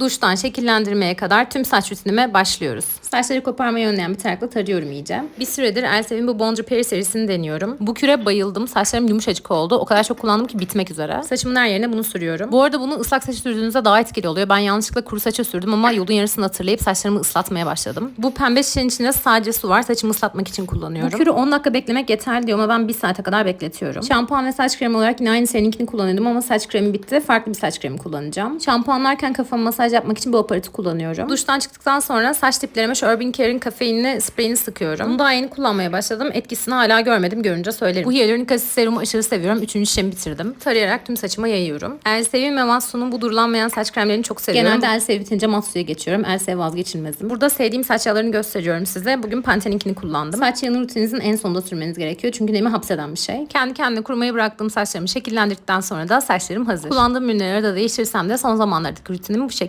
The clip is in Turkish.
Duştan şekillendirmeye kadar tüm saç rutinime başlıyoruz. Saçları koparmayı önleyen bir tarakla tarıyorum iyice. Bir süredir Elsev'in bu Bonjour Peri serisini deniyorum. Bu küre bayıldım. Saçlarım yumuşacık oldu. O kadar çok kullandım ki bitmek üzere. Saçımın her yerine bunu sürüyorum. Bu arada bunu ıslak saça sürdüğünüzde daha etkili oluyor. Ben yanlışlıkla kuru saça sürdüm ama yolun yarısını hatırlayıp saçlarımı ıslatmaya başladım. Bu pembe şişenin içinde sadece su var. Saçımı ıslatmak için kullanıyorum. Bu kürü 10 dakika beklemek yeterli diyor ama ben 1 saate kadar bekletiyorum. Şampuan ve saç kremi olarak yine aynı serininkini kullanıyordum ama saç kremi bitti. Farklı bir saç kremi kullanacağım. Şampuanlarken kafama masaj yapmak için bu aparatı kullanıyorum. Duştan çıktıktan sonra saç diplerime şu Urban Care'in kafeinli spreyini sıkıyorum. Bunu daha yeni kullanmaya başladım. Etkisini hala görmedim. Görünce söylerim. Bu hyaluronik asit serumu aşırı seviyorum. Üçüncü şişemi bitirdim. Tarayarak tüm saçıma yayıyorum. Elsevin ve Matsu'nun bu durulanmayan saç kremlerini çok seviyorum. Genelde Elsev bitince Matsu'ya geçiyorum. Elsev vazgeçilmezim. Burada sevdiğim saç yağlarını gösteriyorum size. Bugün Pantene'inkini kullandım. Saç yağını rutininizin en sonunda sürmeniz gerekiyor. Çünkü nemi hapseden bir şey. Kendi kendine kurumayı bıraktığım saçlarımı şekillendirdikten sonra da saçlarım hazır. Kullandığım ürünleri arada değiştirsem de son zamanlardaki rutinim bu şekilde.